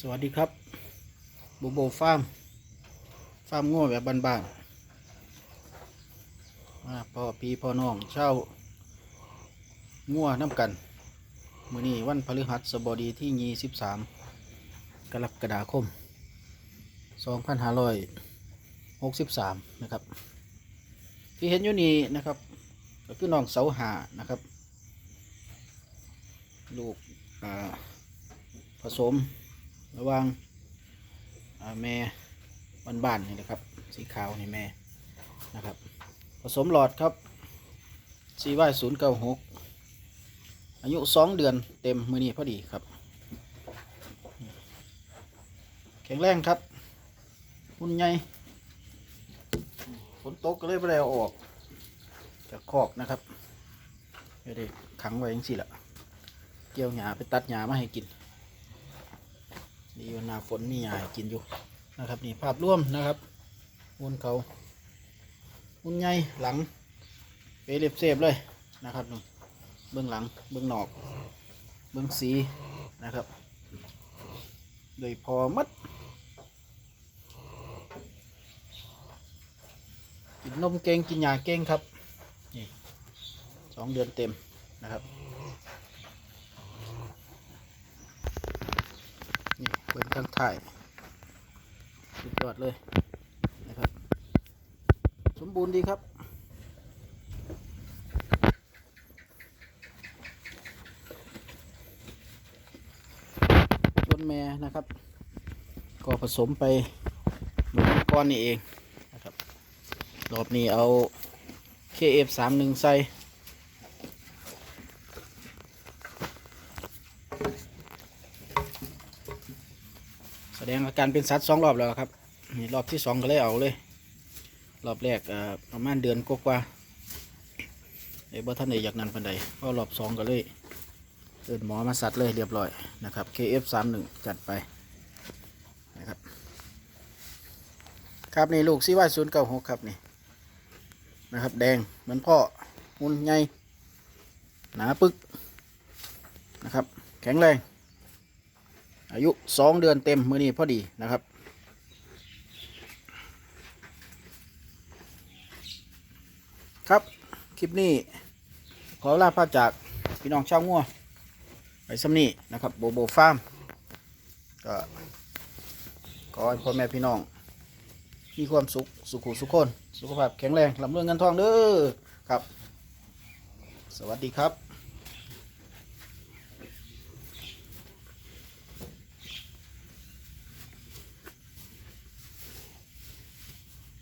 สวัสดีครับโบโบฟาร์มฟาร์มง่วแบบบ้านๆมาพ่อปีพ่อน้องเช่าง่วน้ำกัน มือนี้วันพฤหัสบดีที่ยี่สิบสามกรกฎาคมสองพันห้าร้อยหกสิบสามนะครับ ที่เห็นอยู่นี้นะครับ ก็คือน้องเสาหานะครับ ลูกผสม ระว่างแม่บ้านๆนี่แหละครับ สีขาวนี่แม่นะครับ ผสมหลอดครับ CY 0 9 6อายุสองเดือนเต็มมือนี้พอดีครับ แข็งแรงครับหุ่นใหญ่ฝนตกก็เลยไม่ได้เออก จากคอกนะครับไม่ได้ขังไว้ยังสิละเกี่ยวหญ้าไปตัดหญ้ามาให้กิน ดีอยู่หน้าฝนมีหาให้กินอยู่นะครับนี่ภาพร่วมนะครับบนเขาหุ่นใหญ่หลังเปรียบเสียบเลยนะครับนี่เบื้องหลังเบื้องนอก เบื้องสีนะครับโดยพอมัดกินนมเก่งกินยาเก่งครับนี่สองเดือนเต็มนะครับนี่ เป็นข้างถ่ายสุดยอดเลยนะครับ สมบูรณ์ดีครับจนแม่นะครับ ก็ผสมไปหมือนก้อนนี่เองนะครับรอบนี้เอา KF31 ใส่ แสดงอาการเป็นสัตว์สองรอบแล้วครับนี่รอบที่สองก็เลยเอาเลย รอบแรกเอ่อประมาณเดือนกว่าไอ้บ่ท่านใดอยากนันปันใดเพรอบสองก็เลยเดินหมอมาสัตว์เลยเรียบร้อยนะครับ KF31 จัดไปนะครับครับนี่ลูกซีว่าศูนย์เก้าหกครับนี่นะครับ แดงเหมือนพ่อมุนใหญ่หนาปึกนะครับ แข็งแรง อายุสองเดือนเต็มมือนี้พอดีนะครับ ครับ คลิปนี้ ขอลาพาพจากพี่น้องชาวงัวไปสำนีนะครับโบโบฟาร์มก็ขอให้พ่อแม่พี่น้อง มีความสุขสุขุสุขคน สุขภาพแข็งแรงลำเรื่องเงินทองเด้อครับ สวัสดีครับ